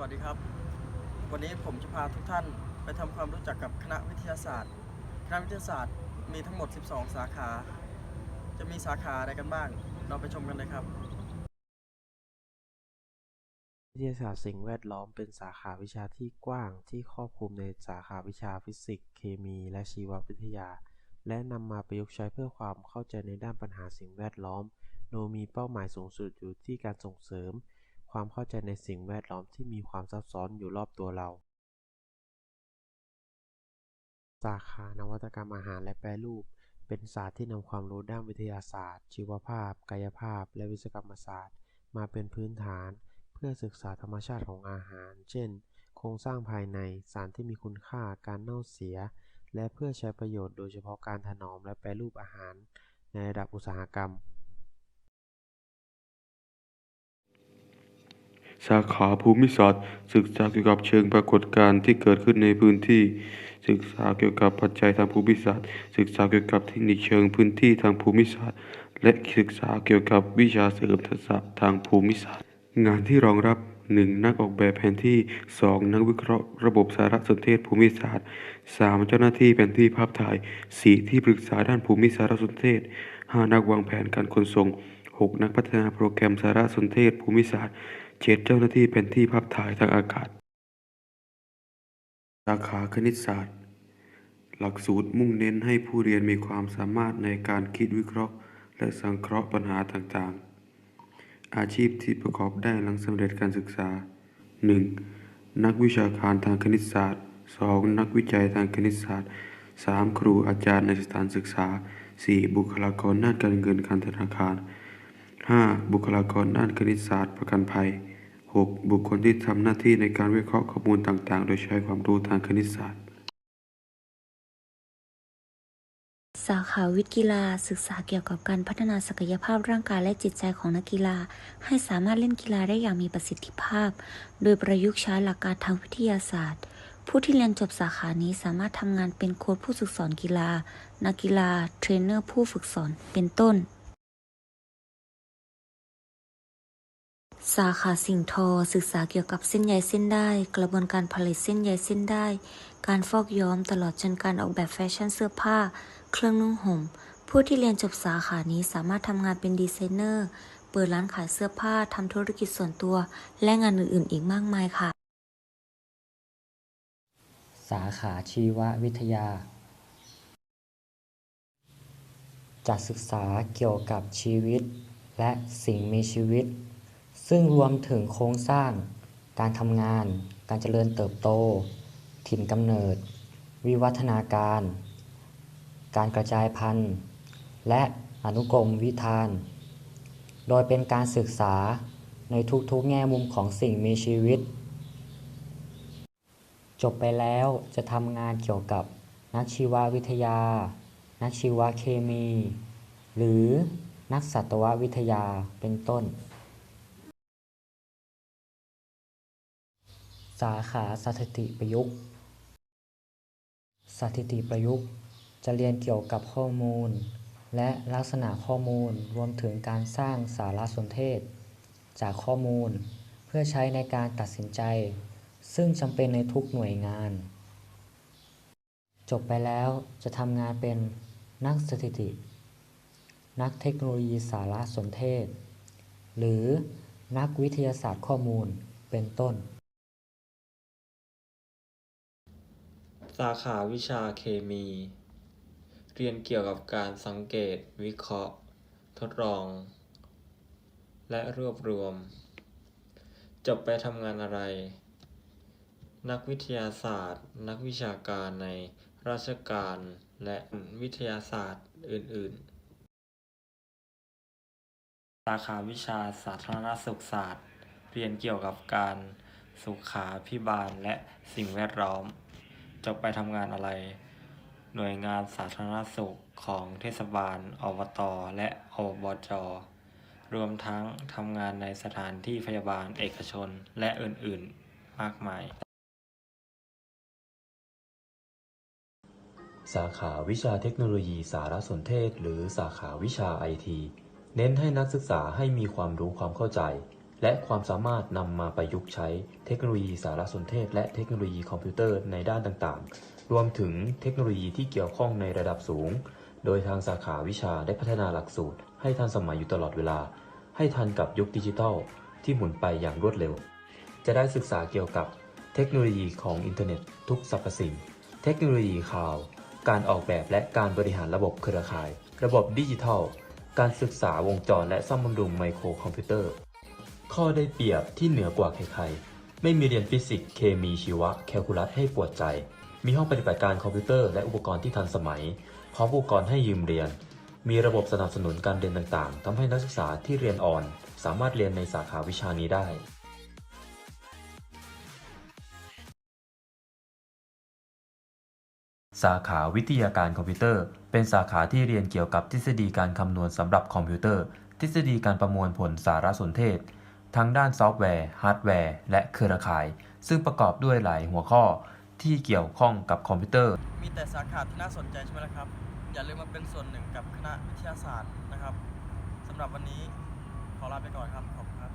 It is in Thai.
วัสดีครับ วันนี้ผมจะพาทุกท่านไปทำความรู้จักกับคณะวิทยาศาสตร์ คณะวิทยาศาสตร์มีทั้งหมด 12 สาขา จะมีสาขาอะไรกันบ้าง เราไปชมกันเลยครับ วิทยาศาสตร์สิ่งแวดล้อมเป็นสาขาวิชาที่กว้างที่ครอบคลุมในสาขาวิชาฟิสิกส์ เคมี และชีววิทยา และนำมาประยุกต์ใช้เพื่อความเข้าใจในด้านปัญหาสิ่งแวดล้อม โดยมีเป้าหมายสูงสุดอยู่ที่การส่งเสริม ความเข้าใจในสิ่งแวดล้อมที่มีความซับซ้อนอยู่รอบตัวเรา สาขานวัตกรรมอาหารและแปรรูป เป็นศาสตร์ที่นำความรู้ด้านวิทยาศาสตร์ ชีวภาพ กายภาพ และวิศวกรรมศาสตร์ มาเป็นพื้นฐาน เพื่อศึกษาธรรมชาติของอาหาร เช่น โครงสร้างภายในสารที่มีคุณค่าการเน่าเสีย และเพื่อใช้ประโยชน์โดยเฉพาะการถนอมและแปรรูปอาหาร ในระดับอุตสาหกรรม สาขาภูมิศาสตร์ ศึกษาเกี่ยวกับเชิงปรากฏการณ์ที่เกิดขึ้นในพื้นที่ ศึกษาเกี่ยวกับปัจจัยทางภูมิศาสตร์ ศึกษาเกี่ยวกับเทคนิคเชิงพื้นที่ทางภูมิศาสตร์ และศึกษาเกี่ยวกับวิชาเสริมทักษะทางภูมิศาสตร์ งานที่รองรับ 1. นักออกแบบแผนที่ 2. นักวิเคราะห์ระบบสารสนเทศภูมิศาสตร์ 3. เจ้าหน้าที่แผนที่ภาพถ่าย 4. ที่ปรึกษาด้านภูมิสารสนเทศ 5. นักวางแผนการขนส่ง 6. นักพัฒนาโปรแกรมสารสนเทศภูมิศาสตร์ 7. เจ้าหน้าที่แผนที่ภาพถ่ายทางอากาศ สาขาคณิตศาสตร์ หลักสูตรมุ่งเน้นให้ผู้เรียนมีความสามารถในการคิดวิเคราะห์ และสังเคราะห์ปัญหาต่างๆ อาชีพที่ประกอบได้หลังสำเร็จการศึกษา 1. นักวิชาการทางคณิตศาสตร์ 2. นักวิจัยทางคณิตศาสตร์ 3. ครูอาจารย์ในสถานศึกษา 4. บุคลากรด้านการเงินการธนาคาร 5. บุคลากรด้านคณิตศาสตร์ประกันภัย 6. บุคคลที่ทำหน้าที่ในการวิเคราะห์ข้อมูลต่างๆ โดยใช้ความรู้ทางคณิตศาสตร์ สาขาวิทย์กีฬาศึกษาเกี่ยวกับการพัฒนาศักยภาพร่างกายและจิตใจของนักกีฬา ให้สามารถเล่นกีฬาได้อย่างมีประสิทธิภาพ โดยประยุกต์ใช้หลักการทางวิทยาศาสตร์ ผู้ที่เรียนจบสาขานี้สามารถทำงานเป็นโค้ชผู้ฝึกสอนกีฬา นักกีฬา เทรนเนอร์ผู้ฝึกสอน เป็นต้น สาขาสิ่งทอ ศึกษาเกี่ยวกับเส้นใยเส้นได้ กระบวนการผลิตเส้นใยเส้นได้ การฟอกย้อมตลอดจนการออกแบบแฟชั่นเสื้อผ้า เครื่องนุ่งห่ม ผู้ที่เรียนจบสาขานี้สามารถทำงานเป็นดีไซเนอร์ เปิดร้านขายเสื้อผ้าทำธุรกิจส่วนตัว และงานอื่นๆ อีกมากมายค่ะ สาขาชีววิทยาจะศึกษาเกี่ยวกับชีวิต และสิ่งมีชีวิต ซึ่งรวมถึงโครงสร้าง การทำงาน การเจริญเติบโต ถิ่นกำเนิด วิวัฒนาการ การกระจายพันธุ์ และอนุกรมวิธาน โดยเป็นการศึกษาในทุกๆแง่มุมของสิ่งมีชีวิต จบไปแล้วจะทำงานเกี่ยวกับนักชีววิทยา นักชีวเคมี หรือนักสัตววิทยาเป็นต้น สาขาสถิติประยุกต์ สถิติประยุกต์ จะเรียนเกี่ยวกับข้อมูล และลักษณะข้อมูลรวมถึงการสร้างสารสนเทศ จากข้อมูลเพื่อใช้ในการตัดสินใจ ซึ่งจำเป็นในทุกหน่วยงาน จบไปแล้วจะทำงานเป็นนักสถิติ นักเทคโนโลยีสารสนเทศ หรือนักวิทยาศาสตร์ข้อมูลเป็นต้น สาขาวิชาเคมี เรียนเกี่ยวกับการสังเกต วิเคราะห์ ทดลอง และรวบรวม จบไปทำงานอะไร นักวิทยาศาสตร์ นักวิชาการในราชการและวิทยาศาสตร์อื่น ๆ สาขาวิชาสาธารณสุขศาสตร์ เรียนเกี่ยวกับการสุขาพิบาลและสิ่งแวดล้อม จบไปทำงานอะไร หน่วยงานสาธารณสุขของเทศบาล อบต และอบจ รวมทั้งทำงานในสถานที่พยาบาลเอกชนและอื่นๆ มากมาย สาขาวิชาเทคโนโลยีสารสนเทศ หรือสาขาวิชาไอที เน้นให้นักศึกษาให้มีความรู้ความเข้าใจ และความสามารถนำมาประยุกต์ใช้เทคโนโลยีสารสนเทศ และเทคโนโลยีคอมพิวเตอร์ในด้านต่างๆ รวมถึงเทคโนโลยีที่เกี่ยวข้องในระดับสูง โดยทางสาขาวิชาได้พัฒนาหลักสูตร ให้ทันสมัยอยู่ตลอดเวลา ให้ทันกับยุคดิจิทัล ที่หมุนไปอย่างรวดเร็ว จะได้ศึกษาเกี่ยวกับเทคโนโลยีของอินเทอร์เน็ตทุกสรรพสิ่ง เทคโนโลยีข่าว การออกแบบและการบริหารระบบเครือข่าย ระบบดิจิทัล การศึกษาวงจรและซ่อมบำรุงไมโครคอมพิวเตอร์ ข้อได้เปรียบที่เหนือกว่าใครๆ ไม่มีเรียนฟิสิกส์เคมีชีวะ แคลคูลัสให้ปวดใจ มีห้องปฏิบัติการคอมพิวเตอร์และอุปกรณ์ที่ทันสมัย พร้อมอุปกรณ์ให้ยืมเรียน มีระบบสนับสนุนการเรียนต่างๆทำให้นักศึกษาที่เรียนอ่อน สามารถเรียนในสาขาวิชานี้ได้สาขาวิทยาการคอมพิวเตอร์ เป็นสาขาที่เรียนเกี่ยวกับทฤษฎีการคำนวณสำหรับคอมพิวเตอร์ ทฤษฎีการประมวลผลสารสนเทศ ทั้งด้านซอฟต์แวร์ ฮาร์ดแวร์ และเครือข่าย ซึ่งประกอบด้วยหลายหัวข้อที่เกี่ยวข้องกับคอมพิวเตอร์ มีแต่สาขาที่น่าสนใจใช่ไหมล่ะครับ อย่าลืมมาเป็นส่วนหนึ่งกับคณะวิทยาศาสตร์นะครับสำหรับวันนี้ขอลาไปก่อนครับ ขอบคุณครับ